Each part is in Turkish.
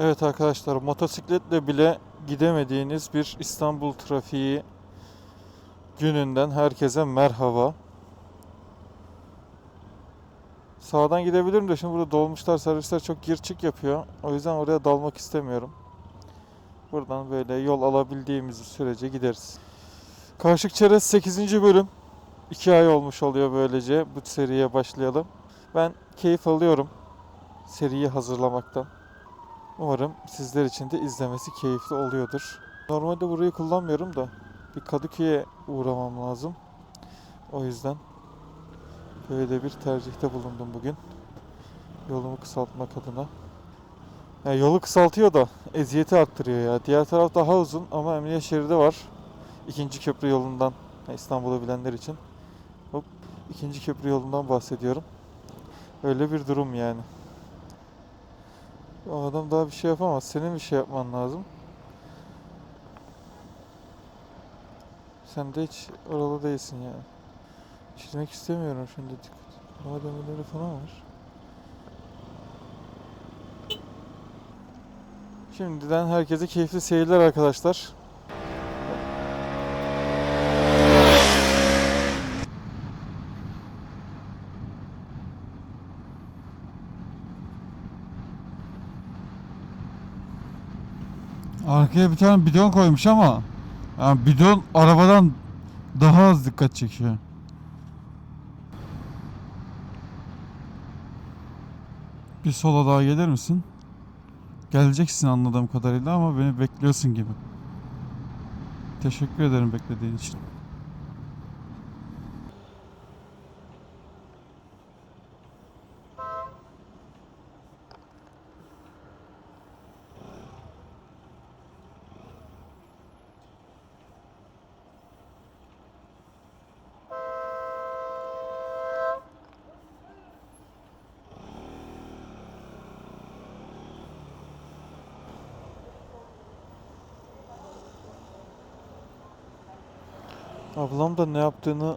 Evet arkadaşlar motosikletle bile gidemediğiniz bir İstanbul trafiği gününden herkese merhaba. Sağdan gidebilirim de şimdi burada dolmuşlar servisler çok gir çık yapıyor. O yüzden oraya dalmak istemiyorum. Buradan böyle yol alabildiğimiz sürece gideriz. Karşık Çerez 8. bölüm. 2 ay olmuş oluyor böylece bu seriye başlayalım. Ben keyif alıyorum seriyi hazırlamaktan. Umarım sizler için de izlemesi keyifli oluyordur. Normalde burayı kullanmıyorum da bir Kadıköy'e uğramam lazım. O yüzden böyle bir tercihte bulundum bugün. Yolumu kısaltmak adına. Ya yolu kısaltıyor da eziyeti arttırıyor ya. Diğer taraf daha uzun ama emniyet şeridi var. İkinci köprü yolundan İstanbul'u bilenler için. Hop ikinci köprü yolundan bahsediyorum. Öyle bir durum yani. O adam daha bir şey yapamaz. Senin bir şey yapman lazım. Sen de hiç oralı değilsin yani. Çizmek istemiyorum şimdi dikkat. Hava demirleri falan var. Şimdiden herkese keyifli seyirler arkadaşlar. Arkaya bir tane bidon koymuş ama yani bidon arabadan daha az dikkat çekiyor. Bir sola daha gelir misin? Geleceksin anladığım kadarıyla ama beni bekliyorsun gibi. Teşekkür ederim beklediğin için. Ablam da ne yaptığını,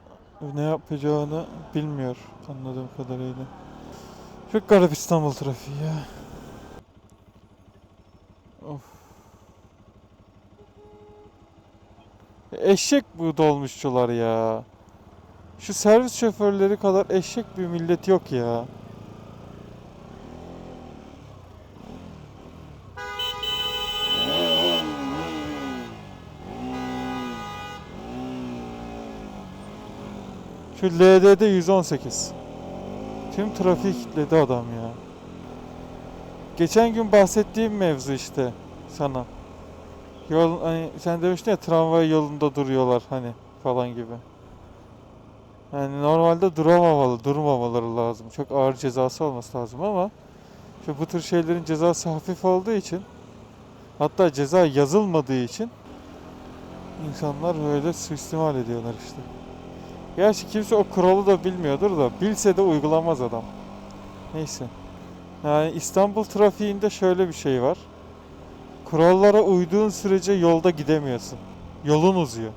ne yapacağını bilmiyor anladığım kadarıyla. Çok garip İstanbul trafiği ya. Of. Eşek bu dolmuşçular ya. Şu servis şoförleri kadar eşek bir millet yok ya. Şu LD'de 118. Tüm trafiği kilitledi adam ya. Geçen gün bahsettiğim mevzu işte sana. Yol hani sen demiştin ya tramvay yolunda duruyorlar hani falan gibi. Yani normalde duramamalı, durmamaları lazım. Çok ağır cezası olması lazım ama şu bu tür şeylerin cezası hafif olduğu için hatta ceza yazılmadığı için insanlar böyle suistimal ediyorlar işte. Gerçi kimse o kuralı da bilmiyordur da bilse de uygulamaz adam. Neyse. Yani İstanbul trafiğinde şöyle bir şey var. Kurallara uyduğun sürece yolda gidemiyorsun. Yolun uzuyor.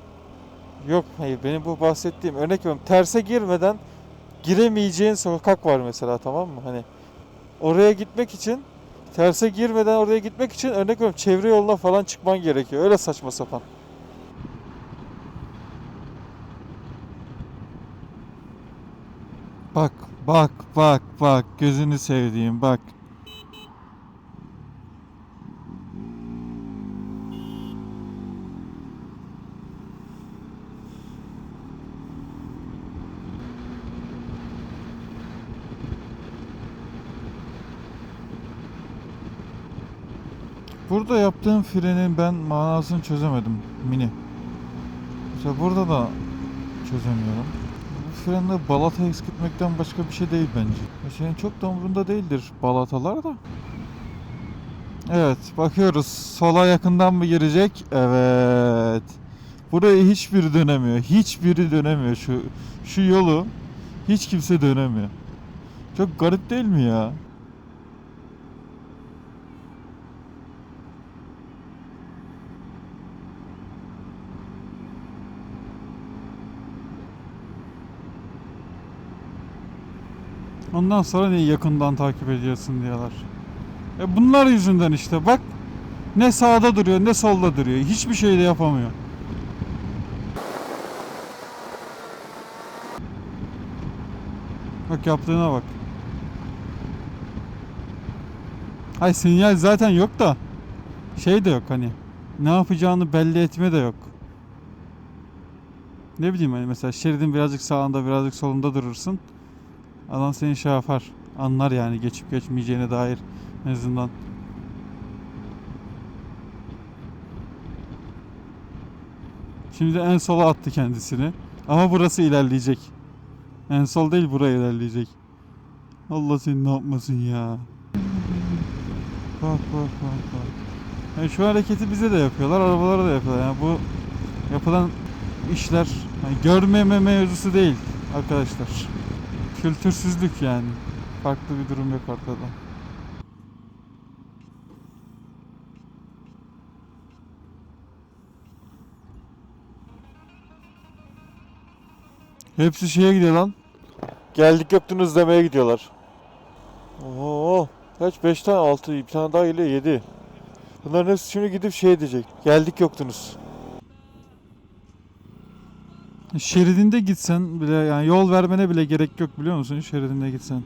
Yok hayır benim bu bahsettiğim örnek veriyorum terse girmeden giremeyeceğin sokak var mesela tamam mı? Hani oraya gitmek için terse girmeden oraya gitmek için örnek veriyorum çevre yoluna falan çıkman gerekiyor. Öyle saçma sapan. Bak bak bak bak gözünü sevdiğim bak. Burada yaptığım frenin ben manasını çözemedim mini. Mesela burada da çözemiyorum. Frenle balata eskitmekten başka bir şey değil bence. Senin çok da umurunda değildir balatalar da. Evet bakıyoruz. Sola yakından mı girecek? Evet. Burayı hiçbiri dönemiyor. Hiçbiri dönemiyor şu şu yolu. Hiç kimse dönemiyor. Çok garip değil mi ya? Ondan sonra niye yakından takip ediyorsun diyorlar. E bunlar yüzünden işte bak ne sağda duruyor ne solda duruyor. Hiçbir şey de yapamıyor. Bak yaptığına bak. Hay sinyal zaten yok da şey de yok hani ne yapacağını belli etme de yok. Ne bileyim hani mesela şeridin birazcık sağında birazcık solunda durursun. Adam seni şey yapar. Anlar yani geçip geçmeyeceğine dair en azından. Şimdi en sola attı kendisini. Ama burası ilerleyecek. En sol değil buraya ilerleyecek. Allah seni ne yapmasın ya. Bak bak bak bak. Yani şu hareketi bize de yapıyorlar, arabalara da yapıyorlar. Yani bu yapılan işler yani görmeme mevzusu değil arkadaşlar. Kültürsüzlük yani. Farklı bir durum yok ortada. Hepsi şeye gidiyor lan. Geldik yoktunuz demeye gidiyorlar. Oo, kaç? 5 tane 6 bir tane daha geliyor 7. Bunların hepsi şimdi gidip şey diyecek. Geldik yoktunuz. Şeridinde gitsen bile yani yol vermene bile gerek yok biliyor musun? Şeridinde gitsen.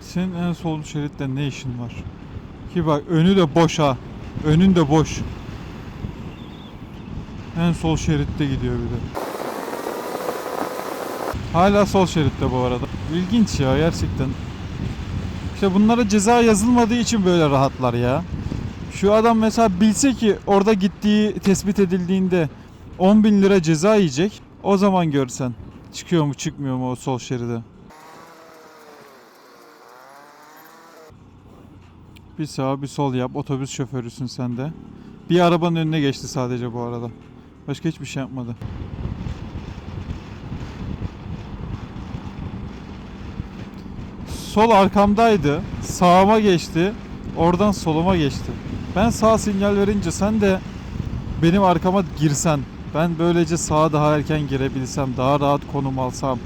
Senin en sol şeritte ne işin var? Ki bak önü de boş ha. Önün de boş. En sol şeritte gidiyor bir de. Hala sol şeritte bu arada. İlginç ya gerçekten. İşte bunlara ceza yazılmadığı için böyle rahatlar ya. Şu adam mesela bilse ki orada gittiği tespit edildiğinde 10 bin lira ceza yiyecek. O zaman görsen. Çıkıyor mu çıkmıyor mu o sol şeride. Bir sağ bir sol yap. Otobüs şoförüsün sen de. Bir arabanın önüne geçti sadece bu arada. Başka hiçbir şey yapmadı. Sol arkamdaydı. Sağıma geçti. Oradan soluma geçti. Ben sağ sinyal verince sen de benim arkama girsen. Ben böylece sağa daha erken girebilsem, daha rahat konum alsam.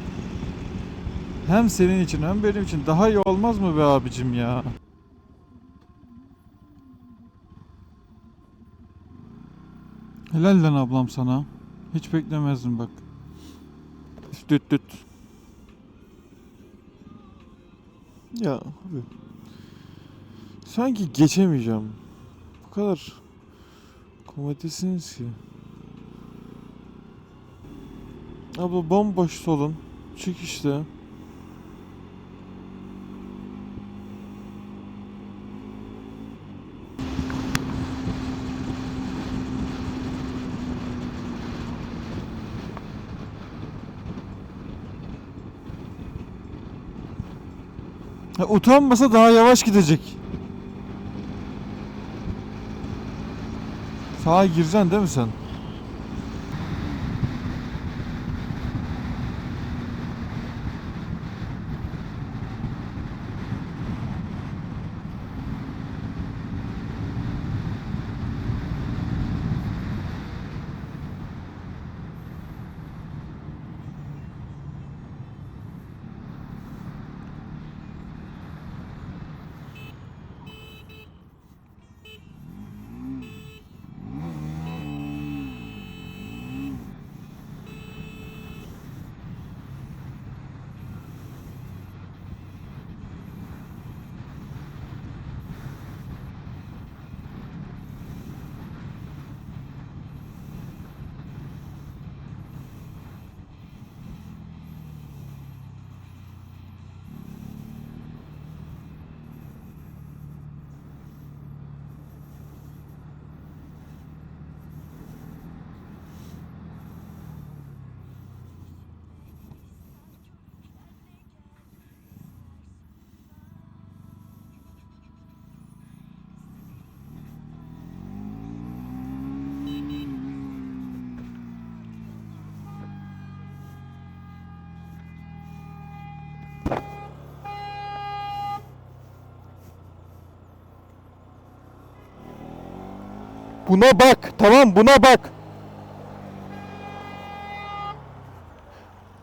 Hem senin için hem benim için daha iyi olmaz mı be abicim ya? Helal lan ablam sana. Hiç beklemezdim bak. Düt düt. Ya abi. Sanki geçemeyeceğim. Bu kadar komedisiniz ki. Abla bomboş solun. Çık işte. Utanmasa daha yavaş gidecek. Sağa gireceksin değil mi sen? Buna bak. Tamam buna bak.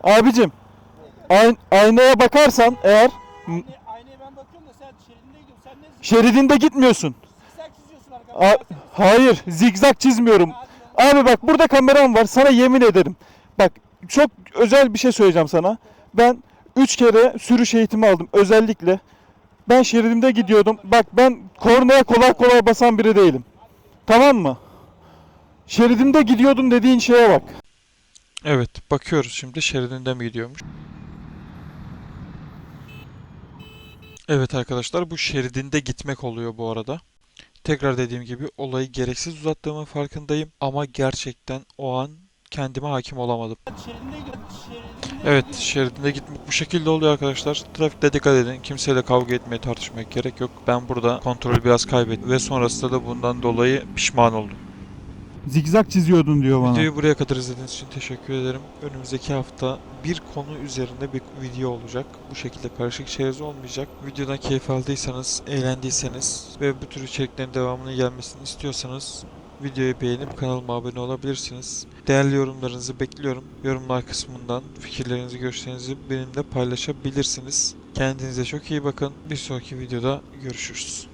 Abicim Ayn- aynaya bakarsan eğer aynaya ben bakıyorum da sen şeridinde gidiyorsun. Sen ne zikzak şeridinde gitmiyorsun. çiziyorsun A- arkamda? hayır, zigzag çizmiyorum. Abi bak burada kameram var. Sana yemin ederim. Bak çok özel bir şey söyleyeceğim sana. Ben 3 kere sürüş eğitimi aldım özellikle. Ben şeridimde gidiyordum. Bak ben kornaya kolay kolay basan biri değilim. Tamam mı? Şeridimde gidiyordum dediğin şeye bak. Evet, bakıyoruz şimdi şeridinde mi gidiyormuş. Evet arkadaşlar bu şeridinde gitmek oluyor bu arada. Tekrar dediğim gibi olayı gereksiz uzattığımın farkındayım ama gerçekten o an kendime hakim olamadım. Şeridinde. Şeridinde Evet şeridinde gitmek bu şekilde oluyor arkadaşlar. Trafikte dikkat edin. Kimseyle kavga etmeye tartışmaya gerek yok. Ben burada kontrolü biraz kaybettim ve sonrasında da bundan dolayı pişman oldum. Zigzag çiziyordun diyor bana. Videoyu buraya kadar izlediğiniz için teşekkür ederim. Önümüzdeki hafta bir konu üzerinde bir video olacak. Bu şekilde karışık içeriğiniz olmayacak. Videodan keyif aldıysanız, eğlendiyseniz ve bu tür içeriklerin devamının gelmesini istiyorsanız videoyu beğenip kanalıma abone olabilirsiniz. Değerli yorumlarınızı bekliyorum. Yorumlar kısmından fikirlerinizi, görüşlerinizi benimle paylaşabilirsiniz. Kendinize çok iyi bakın. Bir sonraki videoda görüşürüz.